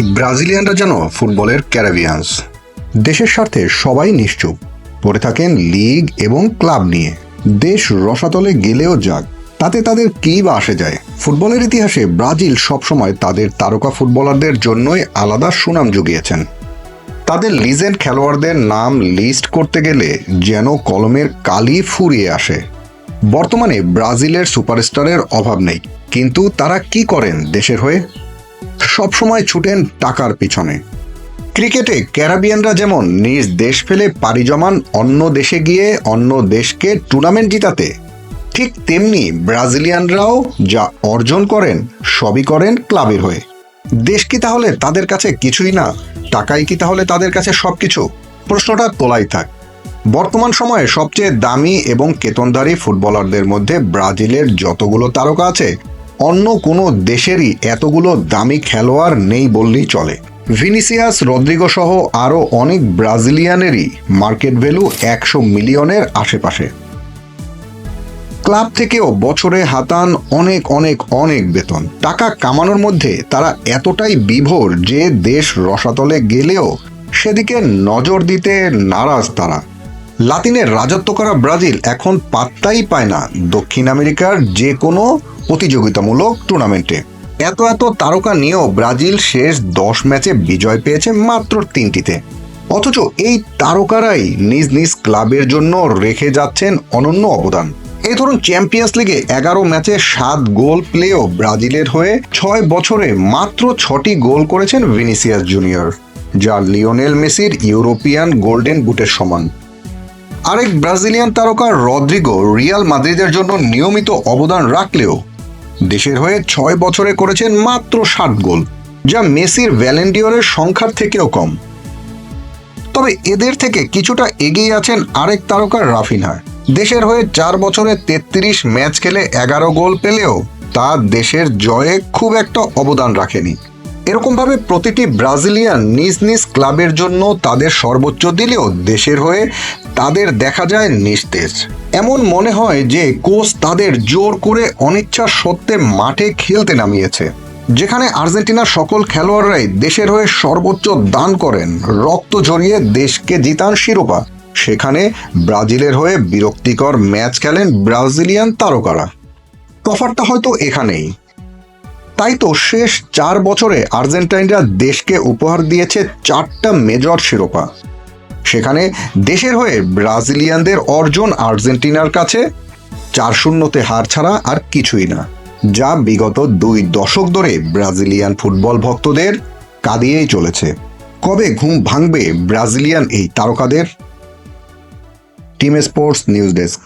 ব্রাজিলিয়ানরা যেন ফুটবলের ক্যারাবিয়ান্স। দেশের স্বার্থে সবাই নিশ্চুপ। পড়ে থাকেন লিগ এবং ক্লাব নিয়ে। দেশ রসাতলে গেলেও যাক, তাতে তাদের কী বা আসে যায়। ফুটবলের ইতিহাসে ব্রাজিল সবসময় তাদের তারকা ফুটবলারদের জন্যই আলাদা সুনাম জুগিয়েছেন। তাদের লিজেন্ড খেলোয়াড়দের নাম লিস্ট করতে গেলে যেন কলমের কালি ফুরিয়ে আসে। বর্তমানে ব্রাজিলের সুপারস্টারের অভাব নেই, কিন্তু তারা কি করেন দেশের হয়ে? সবসময় ছুটেন টাকার পিছনে। ক্রিকেটে ক্যারাবিয়ানরা যেমন নিজ দেশ ফেলে পাড়ি জমান অন্য দেশে গিয়ে অন্য দেশকে টুর্নামেন্ট জিতাতে, ঠিক তেমনি ব্রাজিলিয়ানরাও যা অর্জন করেন, সবই করেন ক্লাবের হয়ে। দেশ কি তাহলে তাদের কাছে কিছুই না? টাকাই কি তাহলে তাদের কাছে সব কিছু প্রশ্নটা তোলাই থাক। বর্তমান সময়ে সবচেয়ে দামি এবং কেতনধারী ফুটবলারদের মধ্যে ব্রাজিলের যতগুলো তারকা আছে অন্য কোনো দেশেরই এতগুলো দামি খেলোয়াড় নেই বললেই চলে। ভিনিসিয়াস রদ্রিগো সহ আরও অনেক ব্রাজিলিয়ানেরই মার্কেট ভ্যালু একশো মিলিয়নের আশেপাশে। ক্লাব থেকেও বছরে হাতান অনেক অনেক অনেক বেতন। টাকা কামানোর মধ্যে তারা এতটাই বিভোর যে দেশ রসাতলে গেলেও সেদিকে নজর দিতে নারাজ তারা। লাতিনের রাজত্ব করা ব্রাজিল এখন পাত্তাই পায় না। দক্ষিণ আমেরিকার যে কোনো প্রতিযোগিতামূলক টুর্নামেন্টে। এত এত তারকা নিয়েও ব্রাজিল শেষ দশ ম্যাচে বিজয় পেয়েছে মাত্র তিনটিতে। অথচ এই তারকারাই নিজ নিজ ক্লাবের জন্য রেখে যাচ্ছেন অনন্য অবদান। এই ধরুন চ্যাম্পিয়ন্স লিগে এগারো ম্যাচে সাত গোল প্লেও ব্রাজিলের হয়ে ছয় বছরে মাত্র ছটি গোল করেছেন ভিনিসিয়াস জুনিয়র, যা লিওনেল মেসির ইউরোপিয়ান গোল্ডেন বুটের সমান। আরেক ব্রাজিলিয়ান তারকা রদ্রিগো রিয়াল মাদ্রিদের জন্য নিয়মিত অবদান রাখলেও দেশের হয়ে ছয় বছরে করেছেন মাত্র ষাট গোল, যা মেসির ভ্যালেন্টিয়রের সংখ্যার থেকেও কম। তবে এদের থেকে কিছুটা এগিয়ে আছেন আরেক তারকার রাফিনহা দেশের হয়ে চার বছরে তেত্রিশ ম্যাচ খেলে এগারো গোল পেলেও তা দেশের জয়ে খুব একটা অবদান রাখেনি। এরকমভাবে প্রতিটি ব্রাজিলিয়ান নিজ নিজ ক্লাবের জন্য তাদের সর্বোচ্চ দিলেও দেশের হয়ে তাদের দেখা যায় নিস্তেজ। এমন মনে হয় যে কোচ তাদের জোর করে অনিচ্ছা সত্ত্বে মাঠে খেলতে নামিয়েছে, যেখানে আর্জেন্টিনার সকল খেলোয়াড়রাই দেশের হয়ে সর্বোচ্চ দান করেন, রক্ত ঝরিয়ে দেশকে জিতান শিরোপা। সেখানে ব্রাজিলের হয়ে বিরক্তিকর ম্যাচ খেলেন ব্রাজিলিয়ান তারকারা। তফাৎটা হয়তো এখানেই। তাই তো শেষ চার বছরে আর্জেন্টাইনরা দেশকে উপহার দিয়েছে চারটা মেজর শিরোপা। সেখানে দেশের হয়ে ব্রাজিলিয়ানদের অর্জন আর্জেন্টিনার কাছে চার শূন্যতে হার ছাড়া আর কিছুই না, যা বিগত দুই দশক ধরে ব্রাজিলিয়ান ফুটবল ভক্তদের কাঁদিয়েই চলেছে। কবে ঘুম ভাঙবে ব্রাজিলিয়ান এই তারকাদের? Team sports news desk.